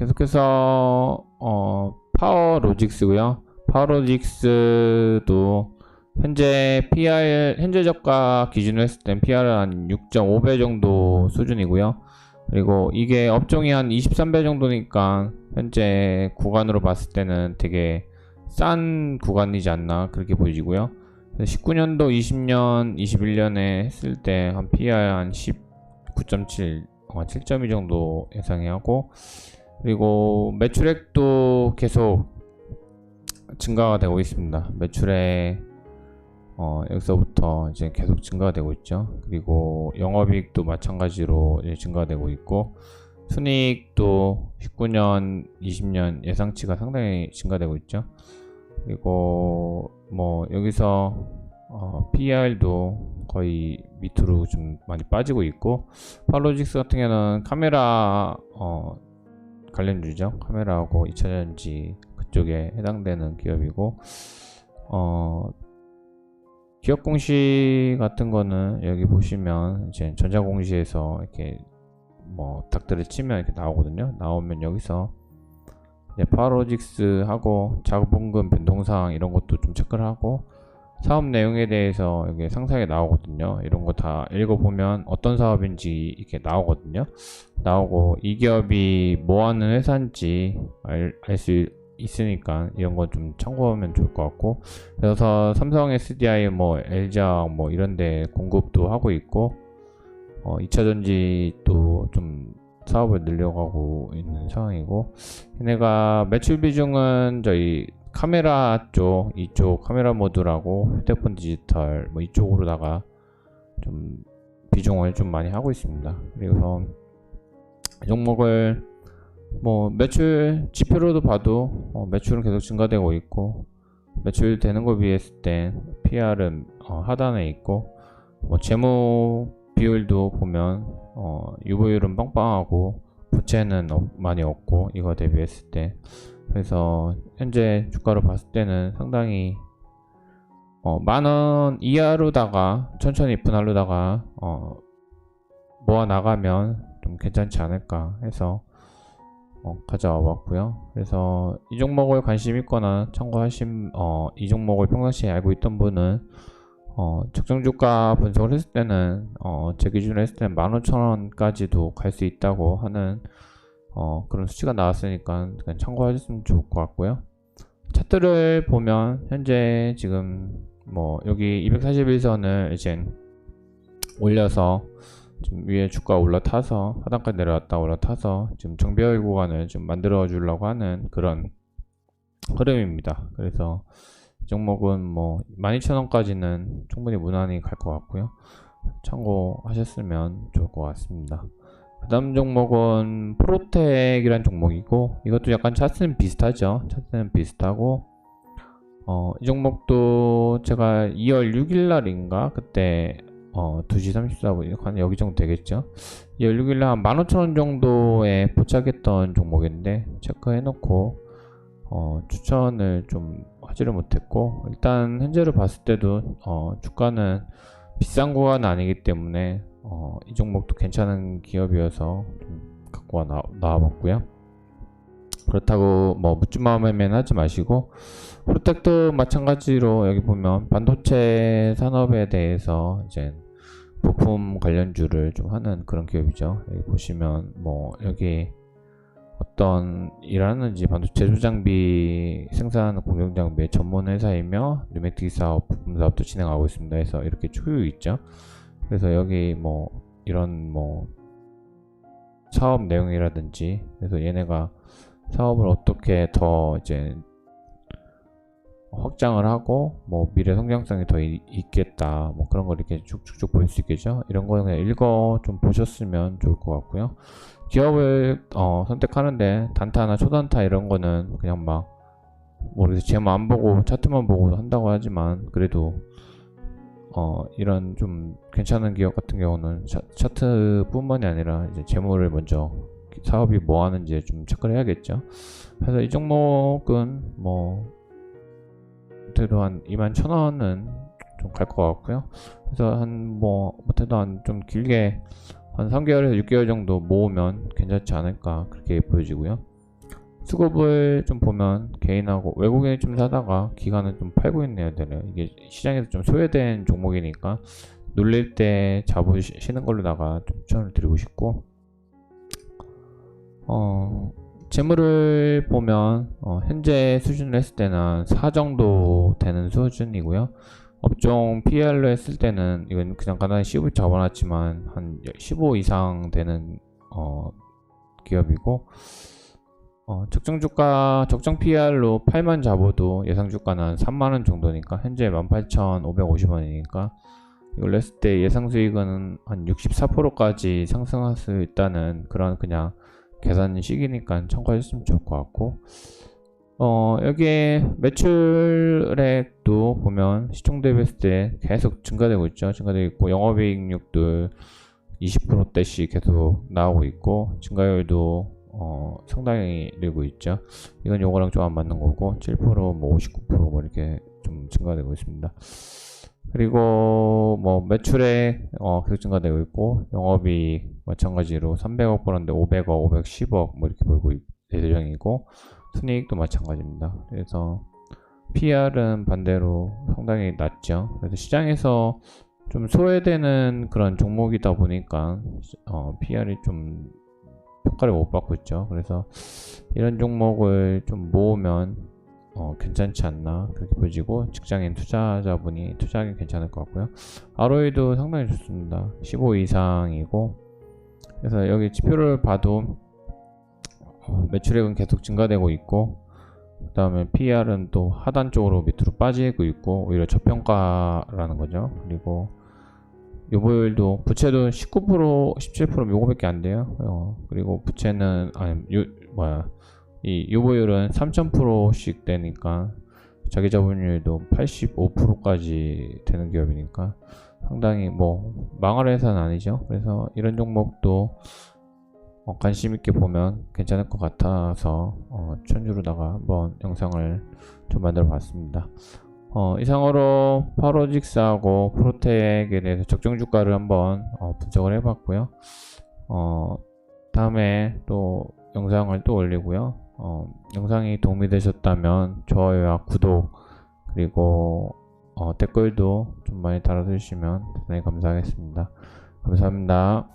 계속해서 어, 파워로직스고요. 파워로직스도 현재 PR 현재 저가 기준으로 했을 땐 PR은 한 6.5배 정도 수준이고요. 그리고 이게 업종이 한 23배 정도니까 현재 구간으로 봤을 때는 되게 싼 구간이지 않나 그렇게 보이고요. 19년도, 20년, 21년에 했을 때 한 PR 한 19.7, 어, 7.2 정도 예상하고 그리고 매출액도 계속 증가가 되고 있습니다. 매출액 어, 여기서부터 이제 계속 증가가 되고 있죠. 그리고 영업이익도 마찬가지로 이제 증가가 되고 있고 순이익도 19년, 20년 예상치가 상당히 증가되고 있죠. 그리고 뭐 여기서 어, PER도 거의 밑으로 좀 많이 빠지고 있고 팔로직스 같은 경우는 카메라 어, 관련주죠. 카메라하고 2차전지 그쪽에 해당되는 기업이고 어, 기업 공시 같은 거는 여기 보시면 이제 전자 공시에서 이렇게 뭐 닥터를 치면 이렇게 나오거든요. 나오면 여기서 이제 파워로직스 하고 자본금 변동사항 이런 것도 좀 체크를 하고 사업 내용에 대해서 여기 상세하게 나오거든요. 이런 거 다 읽어보면 어떤 사업인지 이렇게 나오거든요. 나오고 이 기업이 뭐 하는 회사인지 알수 있으니까 이런 거좀 참고하면 좋을 것 같고 그래서 삼성 SDI 뭐 LG화 뭐 이런 데 공급도 하고 있고 어 2차전지 또좀 사업을 늘려가고 있는 상황이고 얘네가 매출 비중은 저희 카메라 쪽 이쪽 카메라 모듈하고 휴대폰 디지털 뭐 이쪽으로다가 좀 비중을 좀 많이 하고 있습니다. 그래서 이 종목을 뭐 매출 지표로도 봐도 어 매출은 계속 증가되고 있고 매출 되는 거 비했을 때 PR은 어 하단에 있고 뭐 재무 비율도 보면 어 유보율은 빵빵하고 부채는 어, 많이 없고 이거 대비했을 때 그래서 현재 주가로 봤을 때는 상당히 어, 만원 이하로다가 천천히 분할로다가 어, 모아 나가면 좀 괜찮지 않을까 해서 어, 가져와 봤고요. 그래서 이 종목을 관심 있거나 참고하신 어, 이 종목을 평상시에 알고 있던 분은 어, 적정 주가 분석을 했을 때는 어, 제 기준으로 했을 때는 15,000원까지도 갈 수 있다고 하는 어, 그런 수치가 나왔으니까 그냥 참고하셨으면 좋을 것 같고요. 차트를 보면 현재 지금 뭐 여기 241선을 이제 올려서 좀 위에 주가 올라타서 하단까지 내려왔다 올라타서 지금 정배열 구간을 좀 만들어 주려고 하는 그런 흐름입니다. 그래서 이 종목은 뭐 12,000원까지는 충분히 무난히 갈 것 같고요. 참고하셨으면 좋을 것 같습니다. 그 다음 종목은 프로텍이란 종목이고 이것도 약간 차트는 비슷하죠. 차트는 비슷하고 어, 이 종목도 제가 2월 6일 날인가 그때 어, 2시 34분 한 여기 정도 되겠죠 2월 6일 날 한 15,000원 정도에 포착했던 종목인데 체크해 놓고 어, 추천을 좀 하지를 못했고 일단 현재로 봤을 때도 어, 주가는 비싼 구간은 아니기 때문에 어, 이 종목도 괜찮은 기업이어서 좀 갖고 와 나, 나와봤고요. 그렇다고 뭐 묻지마 매매는 하지 마시고 프로텍도 마찬가지로 여기 보면 반도체 산업에 대해서 이제 부품 관련주를 좀 하는 그런 기업이죠. 여기 보시면 뭐 여기 어떤 일하는지 반도체 제조 장비 생산하는 공정 장비의 전문 회사이며 뉴메틱 사업 부품 사업도 진행하고 있습니다. 해서 이렇게 추유 있죠. 그래서 여기 뭐 이런 뭐 사업 내용이라든지 그래서 얘네가 사업을 어떻게 더 이제 확장을 하고 뭐 미래 성장성이 더 이- 있겠다 뭐 그런 걸 이렇게 쭉쭉쭉 볼 수 있겠죠? 이런 거는 그냥 읽어 좀 보셨으면 좋을 것 같고요. 기업을 어, 선택하는데 단타나 초단타 이런 거는 그냥 막 모르겠어요. 제목 안 보고 차트만 보고 한다고 하지만 그래도 어, 이런 좀 괜찮은 기업 같은 경우는 차, 차트뿐만이 아니라 이제 재무를 먼저 사업이 뭐 하는지 좀 체크를 해야겠죠. 그래서 이 종목은 뭐 못해도 한 2만 천 원은 좀 갈 것 같고요. 그래서 한 뭐 못해도 한 좀 길게 한 3개월에서 6개월 정도 모으면 괜찮지 않을까 그렇게 보여지고요. 수급을 좀 보면 개인하고 외국인이 좀 사다가 기관은 좀 팔고 있네요. 얘들은. 이게 시장에서 좀 소외된 종목이니까 눌릴 때 잡으시는 걸로다가 좀 추천을 드리고 싶고 어 재물을 보면 어, 현재 수준을 했을 때는 4 정도 되는 수준이고요. 업종 PR로 했을 때는 이건 그냥 간단히 CV 잡아놨지만 한 15 이상 되는 어, 기업이고 어, 적정 주가 적정 PR로 8만 잡아도 예상 주가는 한 3만 원 정도니까 현재 18,550원이니까 이걸 냈을 때 예상 수익은 한 64%까지 상승할 수 있다는 그런 그냥 계산식이니까 참고하셨으면 좋을 것 같고 어 여기에 매출액도 보면 시총 대비했을 때 계속 증가되고 있죠. 증가되고 있고 영업이익률도 20%대씩 계속 나오고 있고 증가율도 어 상당히 늘고 있죠 이건 요거랑 좀 안 맞는 거고 7%뭐 59%뭐 이렇게 좀 증가되고 있습니다 그리고 뭐 매출액 어 계속 증가되고 있고 영업이 마찬가지로 300억 벌었는데 500억, 510억 뭐 이렇게 벌고 있- 예정이고 순이익도 마찬가지입니다. 그래서 PR은 반대로 상당히 낮죠. 그래서 시장에서 좀 소외되는 그런 종목이다 보니까 어, PR이 좀 평가를 못 받고 있죠. 그래서 이런 종목을 좀 모으면 어, 괜찮지 않나 그렇게 보여지고 직장인 투자자분이 투자하기 괜찮을 것 같고요. ROE도 상당히 좋습니다. 15 이상이고 그래서 여기 지표를 봐도 어, 매출액은 계속 증가되고 있고 그 다음에 PR은 또 하단 쪽으로 밑으로 빠지고 있고 오히려 저평가라는 거죠. 그리고 요보율도 부채도 19% 17% 요거밖에 안 돼요. 어, 그리고 부채는 아니 요 뭐야 이 요보율은 3000%씩 되니까 자기 자본율도 85%까지 되는 기업이니까 상당히 뭐 망할 회사는 아니죠. 그래서 이런 종목도 어, 관심 있게 보면 괜찮을 것 같아서 어, 천주로다가 한번 영상을 좀 만들어 봤습니다. 어, 이상으로 파로직스하고 프로텍에 대해서 적정 주가를 한번 어, 분석을 해봤고요. 어, 다음에 또 영상을 또 올리고요. 어, 영상이 도움이 되셨다면 좋아요와 구독 그리고 어, 댓글도 좀 많이 달아주시면 대단히 감사하겠습니다. 감사합니다.